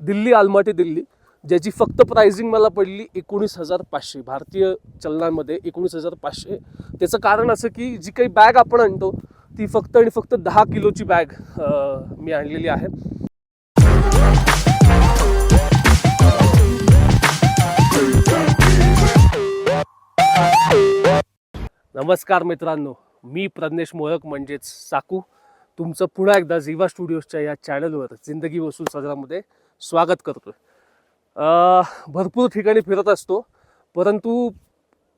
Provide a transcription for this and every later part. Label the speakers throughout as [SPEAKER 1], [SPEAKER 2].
[SPEAKER 1] दिल्ली आलमाटी दिल्ली ज्याची फक्त प्राइसिंग मला पडली एकोणीस हजार पाचशे. भारतीय चलनामध्ये एकोणीस हजार पाचशे. त्याचं कारण असं की जी काही बॅग आपण आणतो ती फक्त आणि फक्त दहा किलोची बॅग मी आणलेली आहे. नमस्कार मित्रांनो मी प्रज्ञेश मोहक म्हणजेच साकू. तुमचं पुन्हा एकदा झिवा स्टुडिओजच्या या चॅनलवर जिंदगी वसूल सदरामध्ये स्वागत करतो भरपूर ठिकाणी फिरत असतो परंतु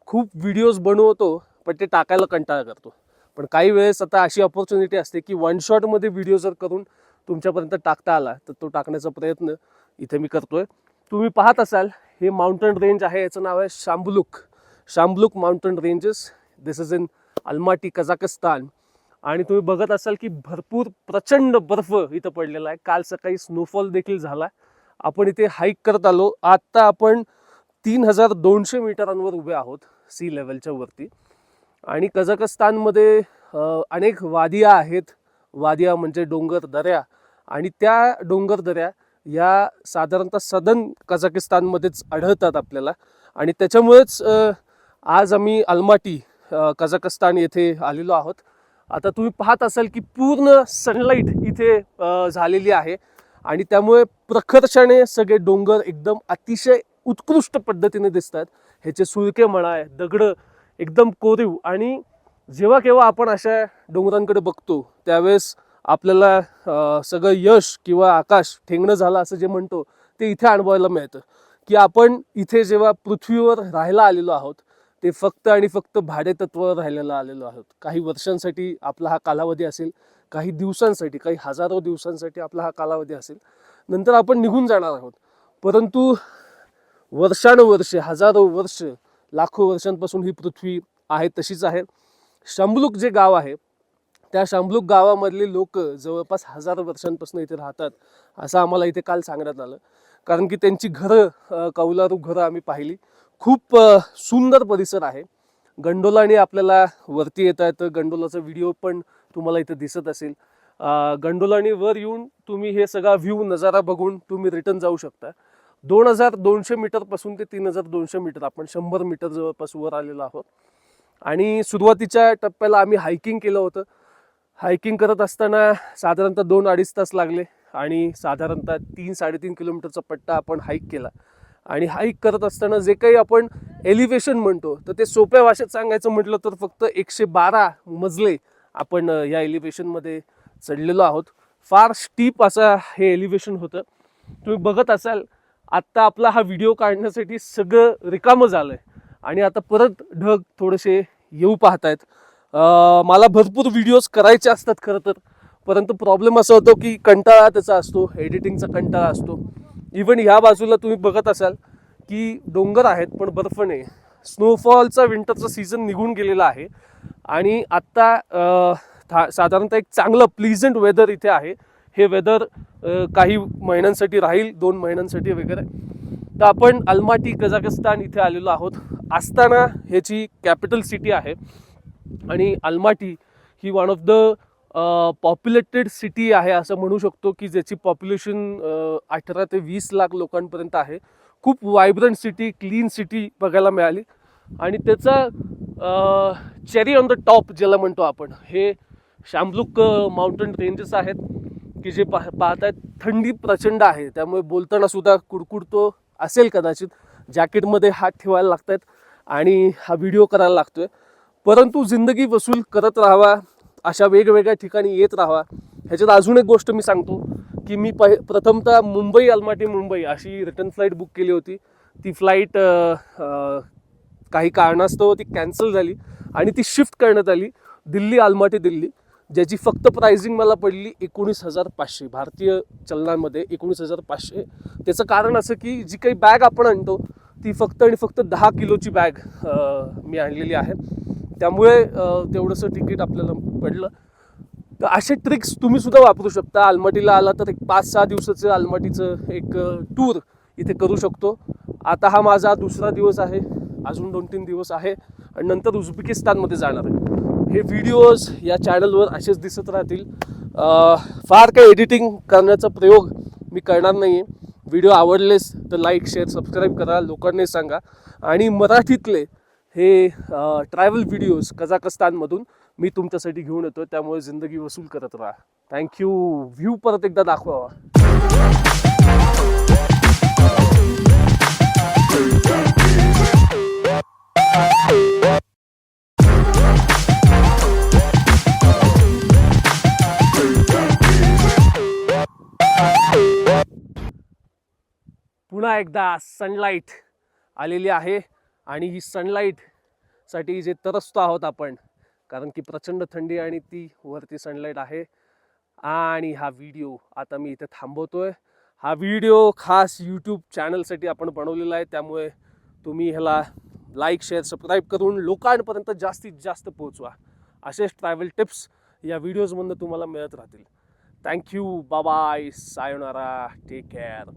[SPEAKER 1] खूप व्हिडिओज बनवतो पण ते टाकायला कंटाळा करतो. पण काही वेळेस आता अशी ऑपॉर्च्युनिटी असते की वन शॉटमध्ये व्हिडिओ जर करून तुमच्यापर्यंत टाकता आला तर तो टाकण्याचा प्रयत्न इथे मी करतो आहे तुम्ही पाहत असाल हे माउंटन रेंज आहे याचं नाव आहे Shymbulak. Shymbulak mountain ranges this is in Almaty Kazakhstan आणि तुम्ही बघत असाल की भरपूर प्रचंड बर्फ इथं पडलेला आहे. काल सकाळी स्नोफॉल देखील झाला आपण इथे हाईक करत आलो. आत्ता आपण तीन हजार दोनशे मीटरांवर उभे आहोत सी लेवलच्या वरती. आणि कझाकस्तानमध्ये अनेक वादिया आहेत. वादिया म्हणजे डोंगर दऱ्या. आणि त्या डोंगर दऱ्या या साधारणतः सदन कझाकिस्तानमध्येच आढळतात आपल्याला. आणि त्याच्यामुळेच आज आम्ही अलमाटी कझाकस्तान येथे आलेलो आहोत. आता तुम्ही पाहत असाल की पूर्ण सनलाईट इथे झालेली आहे. आणि त्यामुळे प्रखरशाने सगळे डोंगर एकदम अतिशय उत्कृष्ट पद्धतीने दिसतात ह्याचे सुळके म्हणा दगडं एकदम कोरीव. आणि जेव्हा केव्हा आपण अशा डोंगरांकडे बघतो त्यावेळेस आपल्याला सगळं यश किंवा आकाश ठेंगणं झालं असं जे म्हणतो ते इथे अनुभवायला मिळतं. की आपण इथे जेव्हा पृथ्वीवर राहायला आलेलो आहोत ते फक्त आणि फक्त भाडेतत्वावर राहिलेला आलेलो आहोत. काही वर्षांसाठी आपला हा कालावधी असेल काही दिवसांसाठी काही हजारो दिवसांसाठी आपला हा कालावधी असेल नंतर आपण निघून जाणार आहोत. परंतु वर्षानुवर्षे हजारो वर्ष लाखो वर्षांपासून ही पृथ्वी आहे तशीच आहे. शंभलूक जे गाव आहे त्या शंभलूक गावामधले लोक जवळपास हजार वर्षांपासून इथे राहतात असं आम्हाला इथे काल सांगण्यात आलं. कारण की त्यांची घरं कौलारू घरं आम्ही पाहिली. खूप सुंदर परिसर आहे. गंडोलाने आपल्याला वरती येता येतं गंडोलाचा व्हिडिओ पण तुम्हाला इथे दिसत असेल. गंडोलाने वर येऊन तुम्ही हे सगळा व्ह्यू नजारा बघून तुम्ही रिटर्न जाऊ शकता. दोन हजार दोनशे मीटरपासून ते तीन हजार दोनशे मीटर आपण शंभर मीटर जवळपास वर आलेलो आहोत. आणि सुरुवातीच्या टप्प्याला आम्ही हायकिंग केलं होतं. हायकिंग करत असताना साधारणतः दोन अडीच तास लागले आणि साधारणतः तीन साडेतीन किलोमीटरचा पट्टा आपण हाईक केला. आणि हाईक करत असताना जे काही आपण एलिव्हेशन म्हणतो तर ते सोप्या भाषेत सांगायचं म्हटलं तर फक्त एकशे बारा मजले आपण या एलिव्हेशनमध्ये चढलेलो आहोत. फार स्टीप असं हे एलिव्हेशन होतं. तुम्ही बघत असाल आत्ता आपला हा व्हिडिओ काढण्यासाठी सगळं रिकामं झालं आहे आणि आता परत ढग थोडेसे येऊ पाहत आहेत मला भरपूर व्हिडिओज करायचे असतात खरं तर. परंतु प्रॉब्लेम असा होतो की कंटाळा त्याचा असतो एडिटिंगचा कंटाळा असतो. इवन ह्या बाजूला तुम्ही बघत असाल की डोंगर आहेत पण बर्फ नाही. स्नोफॉलचा विंटरचा सीझन निघून गेलेला आहे. आणि आत्ता था- साधारणतः एक चांगलं प्लिझंट वेदर इथे आहे. हे वेदर काही महिन्यांसाठी राहील दोन महिन्यांसाठी वगैरे. तर आपण अल्माटी कझाकस्तान इथे आलेलो आहोत. आस्ताना ह्याची कॅपिटल सिटी आहे. आणि Almaty he one of the populated city आहे असं म्हणू शकतो की ज्याची पॉप्युलेशन अठरा ते वीस लाख लोकांपर्यंत आहे. खूप वायब्रंट सिटी क्लीन सिटी बघायला मिळाली. आणि त्याचा चेरी ऑन द टॉप ज्याला म्हणतो आपण हे शामलुक माउंटन रेंजेस आहेत की जे पाह पाहतायत थंडी प्रचंड आहे. त्यामुळे बोलताना सुद्धा कुडकुडतो असेल कदाचित. जॅकेटमध्ये हात ठेवायला लागतात आणि हा व्हिडिओ करायला लागतोय. परंतु जिंदगी वसूल करत राहावा अशा वेगवेगळ्या ठिकाणी येत राहावा ह्याच्यात अजून एक गोष्ट मी सांगतो की मी पहि प्रथमतः मुंबई अलमाटी मुंबई अशी रिटर्न फ्लाईट बुक केली होती. ती फ्लाईट काही कारणास्तव ती कॅन्सल झाली आणि ती शिफ्ट करण्यात आली. दिल्ली अलमाटी दिल्ली ज्याची फक्त प्राइसिंग मला पडली एकोणीस हजार पाचशे. भारतीय चलनामध्ये एकोणीस हजार पाचशे. त्याचं कारण असं की जी काही बॅग आपण आणतो ती फक्त आणि फक्त दहा किलोची बॅग मी आणलेली आहे. त्यामुळे तेवढंसं तिकीट आपल्याला पडलं. तर असे ट्रिक्स तुम्ही सुद्धा वापरू शकता. आलमाटीला आला तर एक पाच सहा दिवसाचं आलमाटीचं एक टूर इथे करू शकतो. आता हा माझा दुसरा दिवस आहे. अजून दोन तीन दिवस आहे. आणि नंतर उझबेकिस्तानमध्ये जाणार आहे. हे व्हिडिओज या चॅनलवर असेच दिसत राहतील. फार काही एडिटिंग करण्याचा प्रयोग मी करणार नाही आहे व्हिडिओ आवडलेस तर लाईक शेअर सबस्क्राईब करा. लोकांनी सांगा. आणि मराठीतले हे ट्रॅव्हल व्हिडिओज कझाकस्तानमधून मी तुमच्यासाठी घेऊन येतो त्यामुळे जिंदगी वसूल करत राहा. थँक्यू व्ह्यू परत एकदा दाखवा. पुन्हा एकदा सनलाईट आलेली आहे. आणि ही सनलाईटसाठी जे तरसतो आहोत आपण कारण की प्रचंड थंडी आणि ती वरती सनलाईट आहे. आणि हा व्हिडिओ आता मी इथे आहे हा व्हिडिओ खास यूट्यूब चॅनलसाठी आपण बनवलेला आहे. त्यामुळे तुम्ही ह्याला लाईक शेअर सबस्क्राईब करून लोकांपर्यंत जास्तीत जास्त पोहोचवा. असेच ट्रॅव्हल टिप्स या व्हिडिओजमधनं तुम्हाला मिळत राहतील. थँक्यू बाबाय सायोनारा टेक केअर